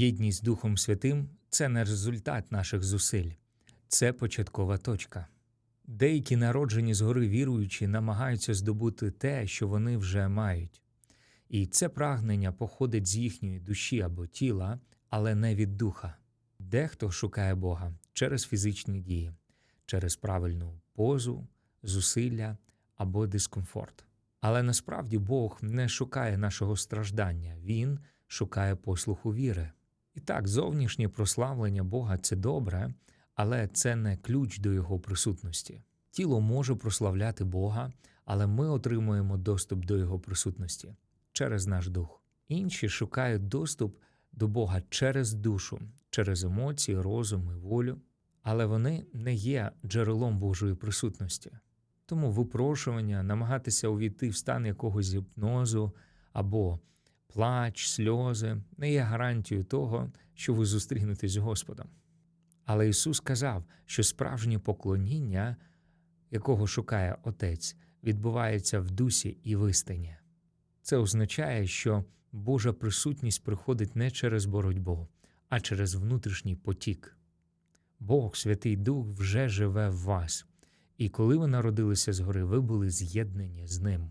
Єдність Духом Святим це не результат наших зусиль, це початкова точка. Деякі народжені згори віруючі намагаються здобути те, що вони вже мають. І це прагнення походить з їхньої душі або тіла, але не від духа. Дехто шукає Бога через фізичні дії, через правильну позу, зусилля або дискомфорт. Але насправді Бог не шукає нашого страждання, Він шукає послуху віри. І так, зовнішнє прославлення Бога це добре, але це не ключ до Його присутності. Тіло може прославляти Бога, але ми отримуємо доступ до Його присутності через наш дух. Інші шукають доступ до Бога через душу, через емоції, розум і волю, але вони не є джерелом Божої присутності. Тому випрошування, намагатися увійти в стан якогось гіпнозу або плач, сльози не є гарантією того, що ви зустрінетесь з Господом. Але Ісус сказав, що справжнє поклоніння, якого шукає Отець, відбувається в дусі і в істині. Це означає, що Божа присутність приходить не через боротьбу, а через внутрішній потік. Бог, Святий Дух, вже живе в вас, і коли ви народилися згори, ви були з'єднані з Ним.